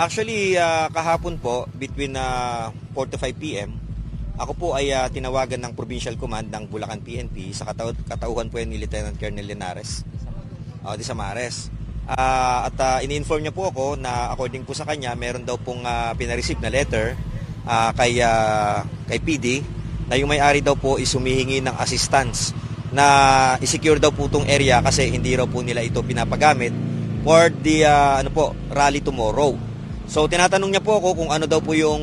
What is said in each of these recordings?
Actually, ah, kahapon po, between ah, 4 to 5 p.m., ako po ay ah, tinawagan ng Provincial Command ng Bulacan PNP sa kataw- katauhan po yan ni Lieutenant Colonel Linares. Oh, di Samares. Ah, at ah, ini-inform niya po ako na according po sa kanya, meron daw pong ah, pinareceive na letter ah, kay, ah, kay PD na yung may-ari daw po is humihingi ng assistance na i-secure daw po itong area kasi hindi raw po nila ito pinapagamit for the ah, ano po, rally tomorrow. So tinatanong niya po ako kung ano daw po yung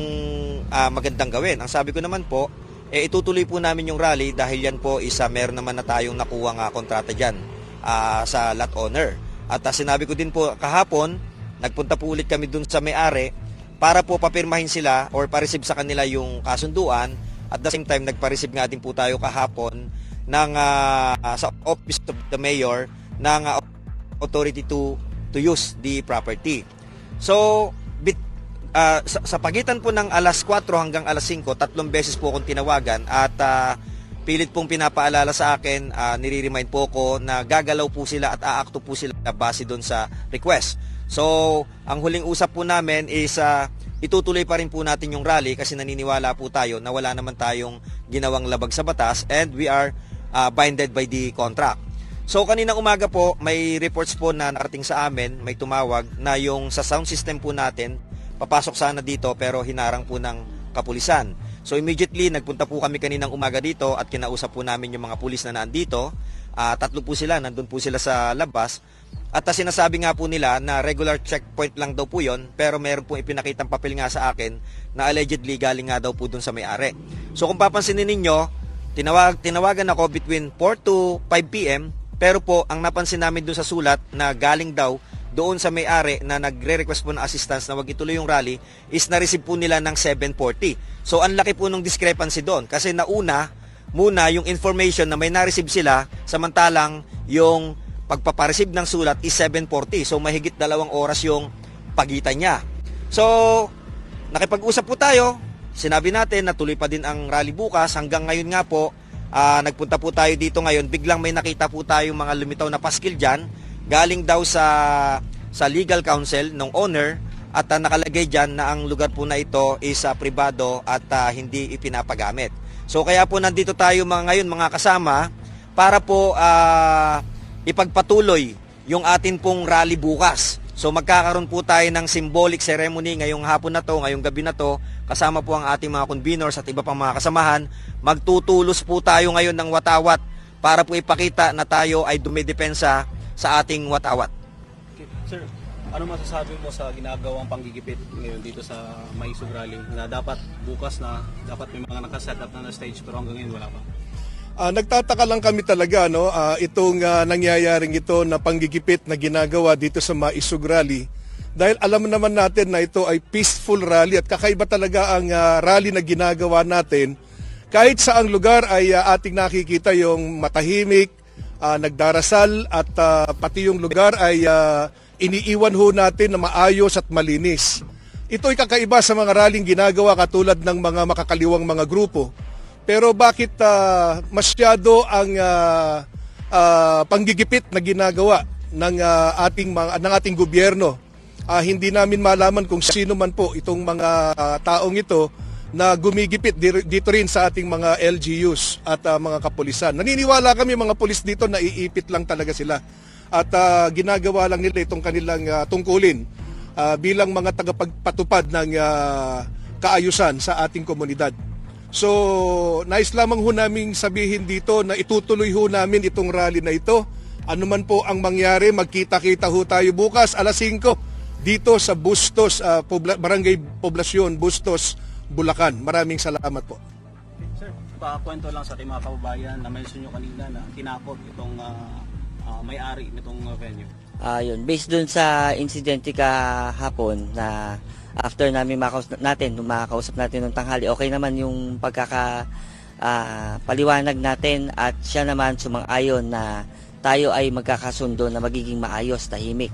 ah, magandang gawin. Ang sabi ko naman po, eh, itutuloy po namin yung rally dahil yan po isa meron naman na tayong nakuha nga kontrata dyan ah, sa lot owner. At ah, sinabi ko din po kahapon, nagpunta po ulit kami dun sa may-ari para po papirmahin sila or pa-receive sa kanila yung kasunduan. At the same time, nagpa-receive nga din po tayo kahapon ng ah, sa Office of the Mayor ng ah, authority to to use the property. So, ah, sa, sa pagitan po ng alas 4 hanggang alas 5, tatlong beses po akong tinawagan at ah, pilit pong pinapaalala sa akin, uh, nire-remind po ko na gagalaw po sila at aakto po sila base doon sa request. So, ang huling usap po namin is ah, itutuloy pa rin po natin yung rally kasi naniniwala po tayo na wala naman tayong ginawang labag sa batas and we are ah, binded by the contract. So kanina umaga po, may reports po na narating sa amin, may tumawag na yung sa sound system po natin, papasok sana dito pero hinarang po ng kapulisan. So immediately nagpunta po kami kaninang umaga dito at kinausap po namin yung mga pulis na nandito. Ah, tatlo po sila, nandun po sila sa labas. At ah, sinasabi nga po nila na regular checkpoint lang daw po yon pero meron pong ipinakitang papel nga sa akin na allegedly galing nga daw po dun sa may-ari. So kung papansinin ninyo, tinawag, tinawagan ako between 4 to 5 p.m. Pero po, ang napansin namin doon sa sulat na galing daw doon sa may-ari na nagre-request po ng assistance na wag ituloy yung rally is na-receive po nila ng 740. So ang laki po ng discrepancy doon kasi nauna muna yung information na may na-receive sila samantalang yung pagpapareceive ng sulat is 740. So mahigit dalawang oras yung pagitan niya. So nakipag-usap po tayo. Sinabi natin na tuloy pa din ang rally bukas. Hanggang ngayon nga po, ah, nagpunta po tayo dito ngayon. Biglang may nakita po tayo mga lumitaw na paskil dyan. Galing daw sa, sa legal counsel ng owner at ah, nakalagay dyan na ang lugar po na ito is ah, pribado at ah, hindi ipinapagamit. So kaya po nandito tayo mga ngayon mga kasama para po ah, ipagpatuloy yung atin pong rally bukas. So magkakaroon po tayo ng symbolic ceremony ngayong hapon na to, ngayong gabi na to, kasama po ang ating mga conveners at iba pang mga kasamahan. Magtutulos po tayo ngayon ng watawat para po ipakita na tayo ay dumidepensa sa ating watawat. Sir, ano masasabi mo sa ginagawang panggigipit ngayon dito sa Maisog Rally na dapat bukas na dapat may mga nakaset up na na stage pero hanggang ngayon wala pa? Ah, nagtataka lang kami talaga no? Ah, itong ah, nangyayaring ito na panggigipit na ginagawa dito sa Maisog Rally. Dahil alam naman natin na ito ay peaceful rally at kakaiba talaga ang ah, rally na ginagawa natin. Kahit sa ang lugar ay ah, ating nakikita yung matahimik, ah, nagdarasal at ah, pati yung lugar ay ah, iniiwan ho natin na maayos at malinis. Ito ay kakaiba sa mga rallying ginagawa katulad ng mga makakaliwang mga grupo. Pero bakit ah, masyado ang ah, ah, panggigipit na ginagawa ng ah, ating ng ating gobyerno? Ah, hindi namin malaman kung sino man po itong mga ah, taong ito na gumigipit di- dito rin sa ating mga LGUs at ah, mga kapulisan. Naniniwala kami mga pulis dito na iipit lang talaga sila at ah, ginagawa lang nila itong kanilang ah, tungkulin ah, bilang mga tagapagpatupad ng ah, kaayusan sa ating komunidad. So, nais lamang ho naming sabihin dito na itutuloy ho namin itong rally na ito. Ano man po ang mangyari, magkita-kita ho tayo bukas alas 5 dito sa Bustos, ah, Pobla- Barangay Poblasyon, Bustos, Bulacan. Maraming salamat po. Sir, pakwento lang sa ating mga kababayan na mention nyo kanina na tinakot itong ah, ah, may-ari nitong ah, venue. Ayun, based dun sa insidente kahapon na after namin makausap natin, nung natin nung tanghali, okay naman yung pagkaka ah, paliwanag natin at siya naman sumang-ayon na tayo ay magkakasundo na magiging maayos, tahimik.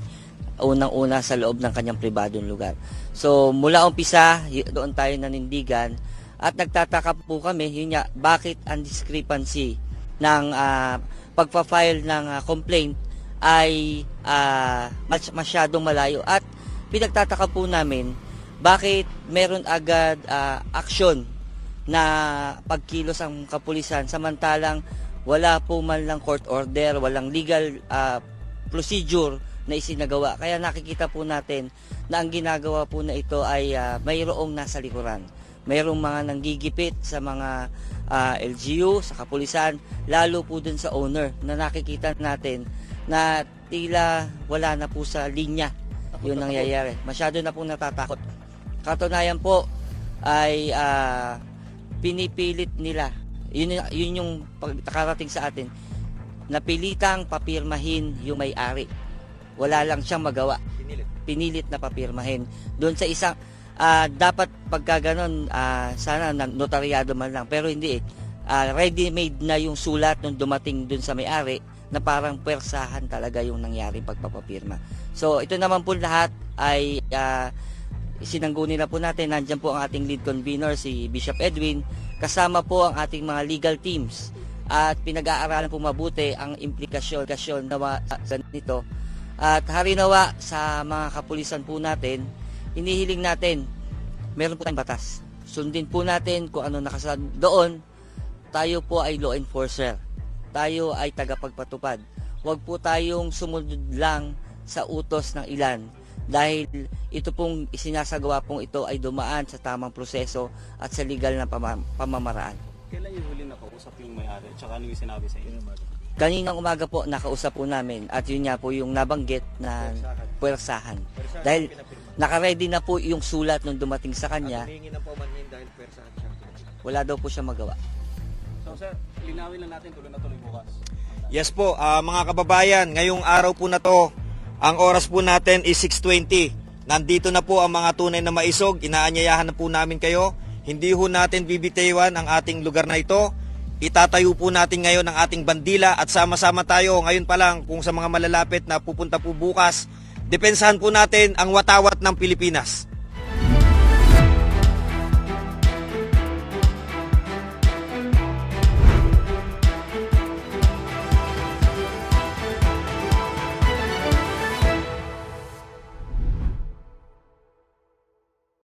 Unang-una sa loob ng kanyang pribadong lugar. So, mula umpisa, doon tayo nanindigan at nagtataka po kami, yun nga, bakit ang discrepancy ng ah, pagpa-file ng ah, complaint ay ah, mas- masyadong malayo at pinagtataka po namin bakit meron agad ah, aksyon na pagkilos ang kapulisan samantalang wala po man lang court order, walang legal ah, procedure na isinagawa. Kaya nakikita po natin na ang ginagawa po na ito ay ah, mayroong nasa likuran. Mayroong mga nanggigipit sa mga ah, LGU, sa kapulisan, lalo po dun sa owner na nakikita natin na tila wala na po sa linya yun nangyayari. Masyado na pong natatakot. Katunayan po ay ah, pinipilit nila. Yun, yun yung pagkarating sa atin. Napilitang papirmahin yung may-ari. Wala lang siyang magawa. Pinilit. Pinilit na papirmahin. Doon sa isang, ah, dapat pagka ganun, ah, sana na- notaryado man lang. Pero hindi eh. Ah, ready-made na yung sulat nung dumating doon sa may-ari na parang pwersahan talaga yung nangyaring pagpapapirma. So ito naman po lahat ay ah, sinangguni na po natin. Nandyan po ang ating lead convener si Bishop Edwin. Kasama po ang ating mga legal teams. At pinag-aaralan po mabuti ang implikasyon kasyon na nito. At harinawa sa mga kapulisan po natin, hinihiling natin, meron po tayong batas. Sundin po natin kung ano nakasaad doon. Tayo po ay law enforcer. Tayo ay tagapagpatupad. Huwag po tayong sumunod lang sa utos ng ilan dahil ito pong isinasagawa pong ito ay dumaan sa tamang proseso at sa legal na pama- pamamaraan. Kailan yung huli nakausap yung may-ari at saka ano yung sinabi sa inyo? Kaninang umaga po nakausap po namin at yun nga po yung nabanggit na puwersahan. Dahil nakaredy na po yung sulat nung dumating sa kanya, Humingi ng paumanhin dahil pwersahan siya. wala daw po siya magawa. So sir, linawin lang natin tuloy na tuloy bukas. Yes po, ah, mga kababayan, ngayong araw po na to, ang oras po natin is 6.20. Nandito na po ang mga tunay na maisog, inaanyayahan na po namin kayo. Hindi ho natin bibitiwan ang ating lugar na ito. Itatayo po natin ngayon ang ating bandila at sama-sama tayo ngayon pa lang kung sa mga malalapit na pupunta po bukas. Depensahan po natin ang watawat ng Pilipinas.